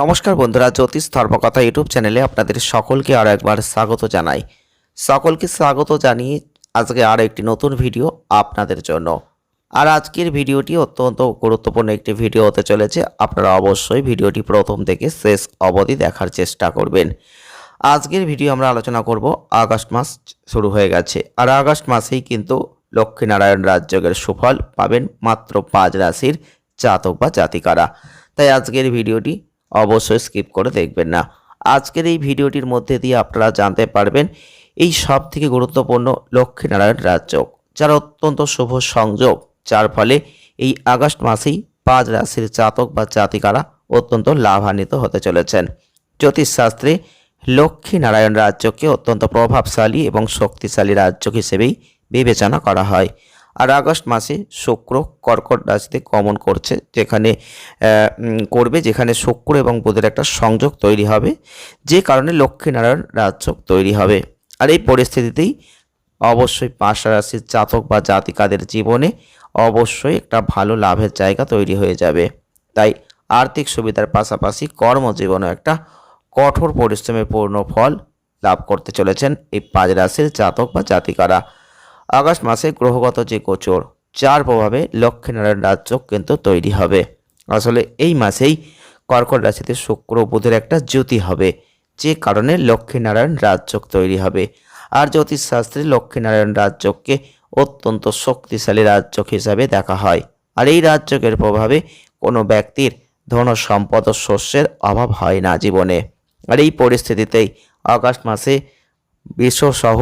নমস্কার বন্ধুরা, জ্যোতিষ ধর্মকথা ইউটিউব চ্যানেলে আপনাদের সকলকে আরও একবার স্বাগত জানাই। সকলকে স্বাগত জানিয়ে আজকে আরও একটি নতুন ভিডিও আপনাদের জন্য। আর আজকের ভিডিওটি অত্যন্ত গুরুত্বপূর্ণ একটি ভিডিও হতে চলেছে। আপনারা অবশ্যই ভিডিওটি প্রথম থেকে শেষ অবধি দেখার চেষ্টা করবেন। আজকের ভিডিও আমরা আলোচনা করব, আগস্ট মাস শুরু হয়ে গেছে। আর আগস্ট মাসেই কিন্তু লক্ষ্মীনারায়ণ রাজযোগের সুফল পাবেন মাত্র পাঁচ রাশির জাতক বা জাতিকারা। তাই আজকের ভিডিওটি অবশ্যই স্কিপ করে দেখবেন না। আজকের এই ভিডিওটির মধ্যে দিয়ে আপনারা জানতে পারবেন, এই সব থেকে গুরুত্বপূর্ণ লক্ষ্মীনারায়ণ রাজযোগ, যার অত্যন্ত শুভ সংযোগ, যার ফলে এই আগস্ট মাসেই পাঁচ রাশির জাতক বা জাতিকারা অত্যন্ত লাভান্বিত হতে চলেছেন। জ্যোতিষশাস্ত্রে লক্ষ্মীনারায়ণ রাজ্যকে অত্যন্ত প্রভাবশালী এবং শক্তিশালী রাজ্য হিসেবেই বিবেচনা করা হয়। আর আগস্ট মাসে শুক্র কর্কট রাশিতে গমন করছে, যেখানে করবে, যেখানে শুক্র এবং বুধের একটা সংযোগ তৈরি হবে, যে কারণে লক্ষ্মীনারায়ণ রাজযোগ তৈরি হবে। আর এই পরিস্থিতিতেই অবশ্যই পাঁচটা রাশির জাতক বা জাতিকাদের জীবনে অবশ্যই একটা ভালো লাভের জায়গা তৈরি হয়ে যাবে। তাই আর্থিক সুবিধার পাশাপাশি কর্মজীবনে একটা কঠোর পরিশ্রমের পূর্ণ ফল লাভ করতে চলেছেন এই পাঁচ রাশির জাতক বা জাতিকারা। আগস্ট মাসে গ্রহগত যে গোচর, যার প্রভাবে লক্ষ্মীনারায়ণ রাজ্য কিন্তু তৈরি হবে। আসলে এই মাসেই কর্কট রাশিতে শুক্র বুধের একটা জ্যোতি হবে, যে কারণে লক্ষ্মীনারায়ণ রাজযোগ তৈরি হবে। আর জ্যোতিষশাস্ত্রে লক্ষ্মীনারায়ণ রাজযোগকে অত্যন্ত শক্তিশালী রাজযোগ হিসাবে দেখা হয়। আর এই রাজযোগের প্রভাবে কোনো ব্যক্তির ধন সম্পদ ও শস্যের অভাব হয় না জীবনে। আর এই পরিস্থিতিতেই আগস্ট মাসে বিশ্বসহ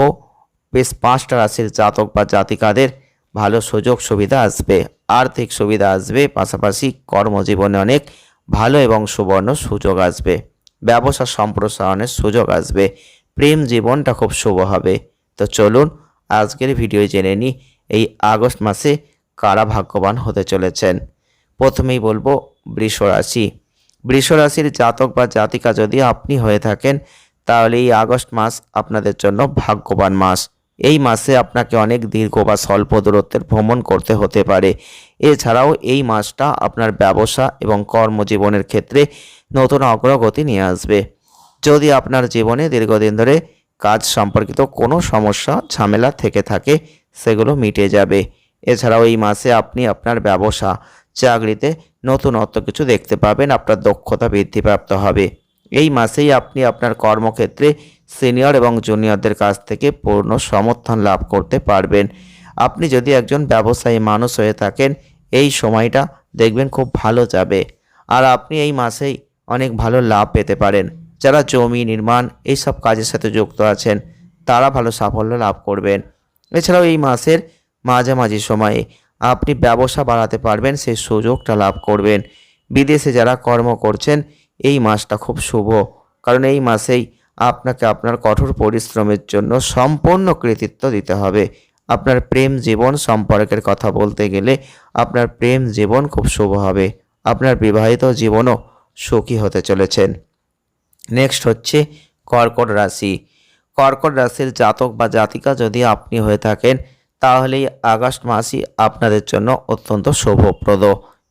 বেশ পাঁচটা রাশির জাতক বা জাতিকাদের ভালো সুযোগ সুবিধা আসবে, আর্থিক সুবিধা আসবে, পাশাপাশি কর্মজীবনে অনেক ভালো এবং সুবর্ণ সুযোগ আসবে, ব্যবসা সম্প্রসারণের সুযোগ আসবে, প্রেম জীবনটা খুব শুভ হবে। তো চলুন আজকের ভিডিও জেনে নিই এই আগস্ট মাসে কারা ভাগ্যবান হতে চলেছেন? প্রথমেই বলব বৃষ রাশি। বৃষ রাশির জাতক বা জাতিকা যদি আপনি হয়ে থাকেন, তাহলে এই আগস্ট মাস আপনাদের জন্য ভাগ্যবান মাস। এই মাসে আপনাকে অনেক দীর্ঘ বা স্বল্প দূরত্বের ভ্রমণ করতে হতে পারে। এছাড়াও এই মাসটা আপনার ব্যবসা এবং কর্মজীবনের ক্ষেত্রে নতুন অগ্রগতি নিয়ে আসবে। যদি আপনার জীবনে দীর্ঘদিন ধরে কাজ সম্পর্কিত কোনো সমস্যা, ঝামেলা থেকে থাকে, সেগুলো মিটে যাবে। এছাড়াও এই মাসে আপনি আপনার ব্যবসা, চাকরিতে নতুনত্ব কিছু দেখতে পাবেন, আপনার দক্ষতা বৃদ্ধিপ্রাপ্ত হবে। এই মাসেই আপনি আপনার কর্মক্ষেত্রে সিনিয়র এবং জুনিয়রদের কাছ থেকে পূর্ণ সমর্থন লাভ করতে পারবেন। আপনি যদি একজন ব্যবসায়ী মানুষ হয়ে থাকেন, এই সময়টা দেখবেন খুব ভালো যাবে। আর আপনি এই মাসেই অনেক ভালো লাভ পেতে পারেন। যারা জমি নির্মাণ এইসব কাজের সাথে যুক্ত আছেন, তারা ভালো সাফল্য লাভ করবেন। এছাড়াও এই মাসের মাঝামাঝি সময়ে আপনি ব্যবসা বাড়াতে পারবেন, সেই সুযোগটা লাভ করবেন। বিদেশে যারা কর্ম করছেন এই মাসটা খুব শুভ। কারণ এই মাসেই আপনাকে আপনার কঠোর পরিশ্রমের জন্য সম্পূর্ণ কৃতিত্ব দিতে হবে। আপনার প্রেম জীবন সম্পর্কের কথা বলতে গেলে আপনার প্রেম জীবন খুব শুভ হবে। আপনার বিবাহিত জীবনও সুখী হতে চলেছেন। নেক্সট হচ্ছে কর্কট রাশি। কর্কট রাশির জাতক বা জাতিকা যদি আপনি হয়ে থাকেন তাহলে আগস্ট মাসই আপনাদের জন্য অত্যন্ত শুভপ্রদ।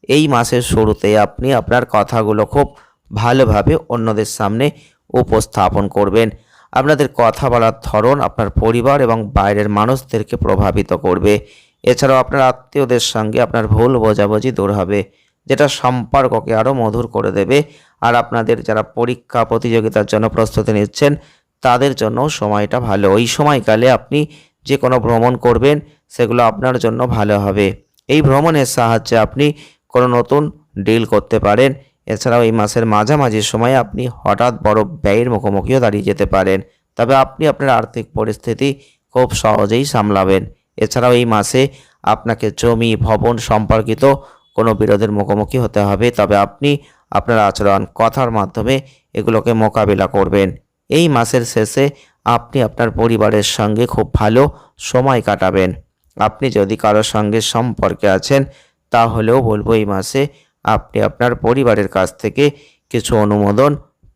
এই মাসের শুরুতে আপনি আপনার কথাগুলো খুব ভালোভাবে অন্যদের সামনে উপস্থাপন করবেন। আপনাদের কথা বলার ধরন আপনার পরিবার এবং বাইরের মানুষদেরকে প্রভাবিত করবে। এছাড়াও আপনার আত্মীয়দের সঙ্গে আপনার ভুল বোঝাবুঝি দূর হবে, যেটা সম্পর্ককে আরও মধুর করে দেবে। আর আপনাদের যারা পরীক্ষা প্রতিযোগিতার জন্য প্রস্তুতি নিচ্ছেন, তাদের জন্য সময়টা ভালো। ওই সময়কালে আপনি যে কোনো ভ্রমণ করবেন, সেগুলো আপনার জন্য ভালো হবে। এই ভ্রমণের সাহায্যে আপনি কোনো নতুন ডিল করতে পারেন। এছাড়াও এই মাসের মাঝামাঝি সময়ে আপনি হঠাৎ বড় ব্যয়ের মুখোমুখিও দাঁড়িয়ে যেতে পারেন। তবে আপনি আপনার আর্থিক পরিস্থিতি খুব সহজেই সামলাবেন। এছাড়াও এই মাসে আপনাকে জমি, ভবন সম্পর্কিত কোনো বিরোধের মুখোমুখি হতে হবে। তবে আপনি আপনার আচরণ, কথার মাধ্যমে এগুলোকে মোকাবিলা করবেন। এই মাসের শেষে আপনি আপনার পরিবারের সঙ্গে খুব ভালো সময় কাটাবেন। আপনি যদি কারোর সঙ্গে সম্পর্কে আছেন, তাহলেও বলব এই মাসে আপনি আপনার পরিবারের কাছ থেকে কিছু অনুমোদন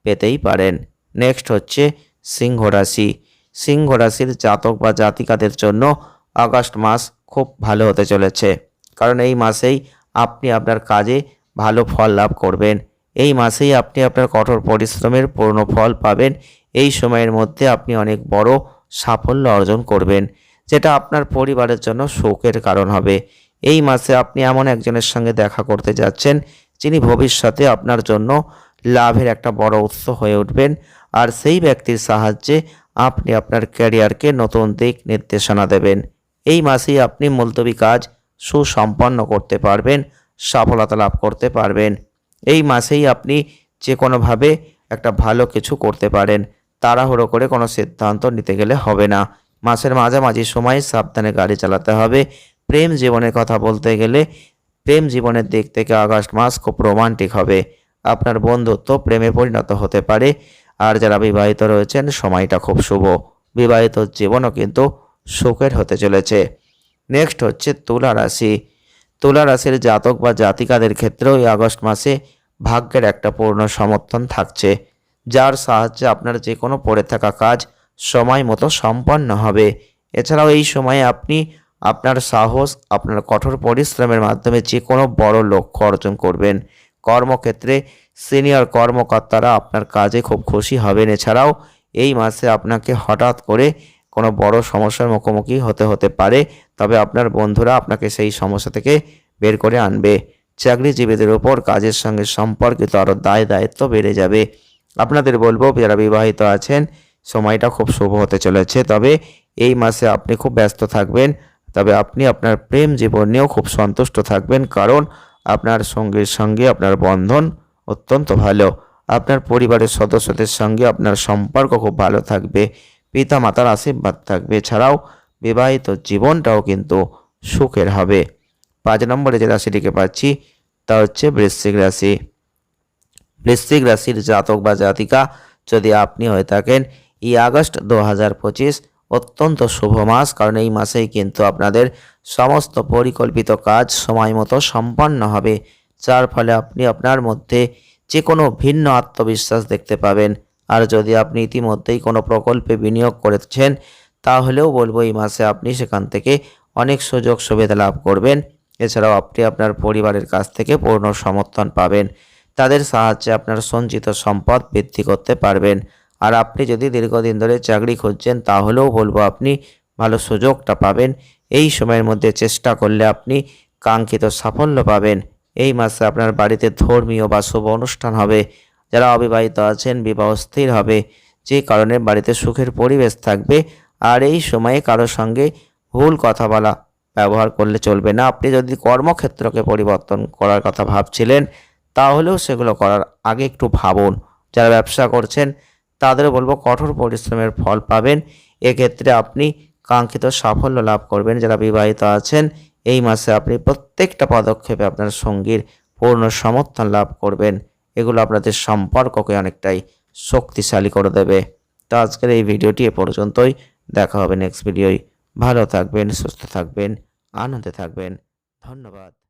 পেতেই পারেন। নেক্সট হচ্ছে সিংহ রাশি। সিংহ রাশির জাতক বা জাতিকাদের জন্য আগস্ট মাস খুব ভালো হতে চলেছে। কারণ এই মাসেই আপনি আপনার কাজে ভালো ফল লাভ করবেন। এই মাসেই আপনি আপনার কঠোর পরিশ্রমের পূর্ণ ফল পাবেন। এই সময়ের মধ্যে আপনি অনেক বড় সাফল্য অর্জন করবেন, যেটা আপনার পরিবারের জন্য শোকের কারণ হবে। এই মাসে আপনি এমন একজনের সঙ্গে দেখা করতে যাচ্ছেন, যিনি ভবিষ্যতে আপনার জন্য লাভের একটা বড় উৎস হয়ে উঠবেন। আর সেই ব্যক্তির সাহায্যে আপনি আপনার ক্যারিয়ারকে নতুন দিক নির্দেশনা দেবেন। এই মাসেই আপনি মুলতবি কাজ সুসম্পন্ন করতে পারবেন, সফলতা লাভ করতে পারবেন। এই মাসেই আপনি যে কোনোভাবে একটা ভালো কিছু করতে পারেন। তাড়াহুড়ো করে কোনো সিদ্ধান্ত নিতে গেলে হবে না। মাসের মাঝামাঝি সময়ে সাবধানে গাড়ি চালাতে হবে। প্রেম জীবনের কথা বলতে গেলে প্রেম জীবনের দিক থেকে আগস্ট মাস খুব রোমান্টিক হবে। আপনার বন্ধুত্ব প্রেমে পরিণত হতে পারে। আর যারা বিবাহিত রয়েছেন, সময়টা খুব শুভ। বিবাহিত জীবনও কিন্তু সুখের হতে চলেছে। নেক্সট হচ্ছে তুলা রাশি। তুলা রাশির জাতক বা জাতিকাদের ক্ষেত্রেও এই আগস্ট মাসে ভাগ্যের একটা পূর্ণ সমর্থন থাকছে। যার সাহায্যে আপনার যে কোনো পড়ে থাকা কাজ সময় মতো সম্পন্ন হবে। এছাড়াও এই সময়ে আপনি আপনার সাহস, আপনার কঠোর পরিশ্রমের মাধ্যমে যে কোনো বড় লক্ষ্য অর্জন করবেন। কর্মক্ষেত্রে সিনিয়র কর্মকর্তারা আপনার কাজে খুব খুশি হবেন। এছাড়াও এই মাসে আপনাকে হঠাৎ করে কোনো বড় সমস্যার মুখোমুখি হতে হতে পারে। তবে আপনার বন্ধুরা আপনাকে সেই সমস্যা থেকে বের করে আনবে। চাকরিজীবীদের উপর কাজের সঙ্গে সম্পর্কিত আরও দায় দায়িত্ব বেড়ে যাবে। আপনাদের বলব, যারা বিবাহিত আছেন, সময়টা খুব শুভ হতে চলেছে। তবে এই মাসে আপনি খুব ব্যস্ত থাকবেন। তবে আপনি আপনার প্রেম জীবনেও খুব সন্তুষ্ট থাকবেন, কারণ আপনার সঙ্গীর সঙ্গে আপনার বন্ধন অত্যন্ত ভালো। আপনার পরিবারের সদস্যদের সঙ্গে আপনার সম্পর্ক খুব ভালো থাকবে পিতা মাতার আশীর্বাদ থাকবে। ছাড়াও বিবাহিত জীবনটাও কিন্তু সুখের হবে। পাঁচ নম্বরে যে রাশিটিকে পাচ্ছি, তা হচ্ছে বৃশ্চিক রাশি। বৃশ্চিক রাশির জাতক বা জাতিকা যদি আপনি হয়ে থাকেন, এই আগস্ট দু হাজার পঁচিশ অত্যন্ত শুভ মাস, কারণ এই মাসেই কিন্তু আপনাদের সমস্ত পরিকল্পিত কাজ সময় মতো সম্পন্ন হবে, যার ফলে আপনি আপনার মধ্যে যে কোনো ভিন্ন আত্মবিশ্বাস দেখতে পাবেন। আর যদি আপনি ইতিমধ্যেই কোনো প্রকল্পে বিনিয়োগ করেছেন, তাহলেও বলব এই মাসে আপনি সেখান থেকে অনেক সুযোগ সুবিধা লাভ করবেন। এছাড়াও আপনি আপনার পরিবারের কাছ থেকে পূর্ণ সমর্থন পাবেন। তাদের সাহায্যে আপনার সঞ্চিত সম্পদ বৃদ্ধি করতে পারবেন। আর আপনি যদি দীর্ঘদিন ধরে চাকরি খুঁজছেন, তাহলেও বলব আপনি ভালো সুযোগটা পাবেন। এই সময়ের মধ্যে চেষ্টা করলে আপনি কাঙ্ক্ষিত সাফল্য পাবেন। এই মাসে আপনার বাড়িতে ধর্মীয় বা শুভ অনুষ্ঠান হবে। যারা অবিবাহিত আছেন, বিবাহ স্থির হবে, যে কারণে বাড়িতে সুখের পরিবেশ থাকবে। আর এই সময়ে কারোর সঙ্গে ভুল কথা বলা, ব্যবহার করলে চলবে না। আপনি যদি কর্মক্ষেত্রকে পরিবর্তন করার কথা ভাবছিলেন, তাহলেও সেগুলো করার আগে একটু ভাবুন। যারা ব্যবসা করছেন তাদেরও বলব, কঠোর পরিশ্রমের ফল পাবেন। এক্ষেত্রে আপনি কাঙ্ক্ষিত সাফল্য লাভ করবেন। যারা বিবাহিত আছেন, এই মাসে আপনি প্রত্যেকটা পদক্ষেপে আপনার সঙ্গীর পূর্ণ সমর্থন লাভ করবেন। এগুলো আপনাদের সম্পর্ককে অনেকটাই শক্তিশালী করে দেবে। তো আজকের এই ভিডিওটি এ পর্যন্তই। দেখা হবে নেক্সট ভিডিওয় ভালো থাকবেন, সুস্থ থাকবেন, আনন্দে থাকবেন। ধন্যবাদ।